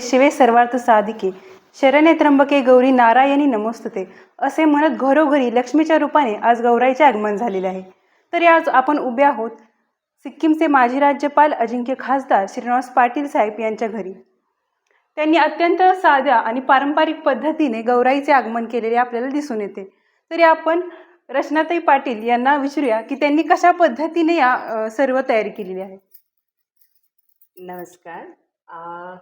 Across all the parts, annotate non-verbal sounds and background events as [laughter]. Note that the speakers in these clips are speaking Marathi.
शिवे सर्वार्थ साधिके. शरणे त्र्यंबके गौरी नारायणी नमोस्तते. असे म्हणत घरोघरी लक्ष्मीच्या रूपाने आज गौराईचे आगमन झालेले आहे. तरी आज आपण उभे आहोत सिक्कीमचे माजी राज्यपाल अजिंक्य खासदार श्रीनिवास पाटील साहेब यांच्या घरी. त्यांनी अत्यंत साध्या आणि पारंपरिक पद्धतीने गौराईचे आगमन केलेले आपल्याला दिसून येते. तरी आपण रचनाताई पाटील यांना विचारूया की त्यांनी कशा पद्धतीने या सर्व तयारी केलेली आहे? नमस्कार. आ,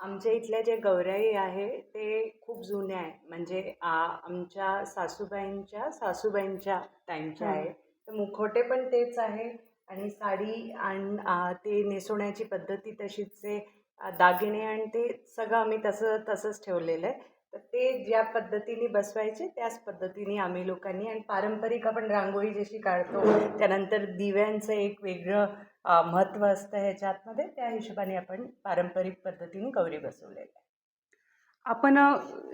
आमच्या इथल्या जे गौराई आहे ते खूप जुने आहे. म्हणजे आ, आमच्या सासूबाईंच्या सासूबाईंच्या टाईमच्या आहे. तर मुखोटे पण तेच आहे आणि साडी आणि ते नेसवण्याची पद्धती तशीच आहे. दागिने आणि ते सगळं आम्ही तसं तसंच ठेवलेलं आहे. तर ते ज्या पद्धतीने बसवायचे त्याच पद्धतीने आम्ही लोकांनी आणि पारंपरिक आपण रांगोळी जशी काढतो त्यानंतर दिव्यांचं एक वेगळं महत्त्व असतं ह्याच्यातमध्ये त्या हिशोबाने आपण पारंपरिक पद्धतीने गौरी बसवलेल्या आहे आपण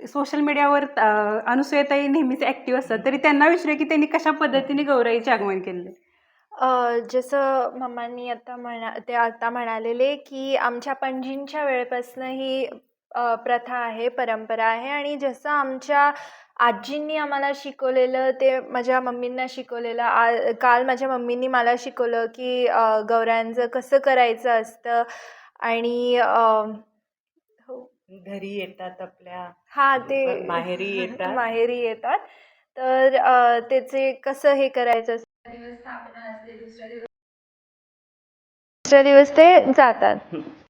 सोशल मीडियावर अ, अनुसूयाताई नेहमीच ॲक्टिव्ह असतात तरी त्यांना विचारूया की त्यांनी कशा पद्धतीने गौराईचे आगमन केलेले अ, जसं मम्मांनी आता म्हणा ते आता म्हणालेले की आमच्या पणजींच्या वेळेपासून ही प्रथा आहे परंपरा आहे आणि जसं आमच्या आजींनी आम्हाला शिकवलेलं ते माझ्या मम्मींना शिकवलेलं आ काल माझ्या मम्मींनी मला शिकवलं की गौऱ्यांचं कसं करायचं असतं आणि हो. घरी येतात आपल्या हा ते माहेरी येतात. [laughs] माहेरी येतात. तर त्याचे कसं हे करायचं असतं? दुसऱ्या दिवस ते जातात. [laughs]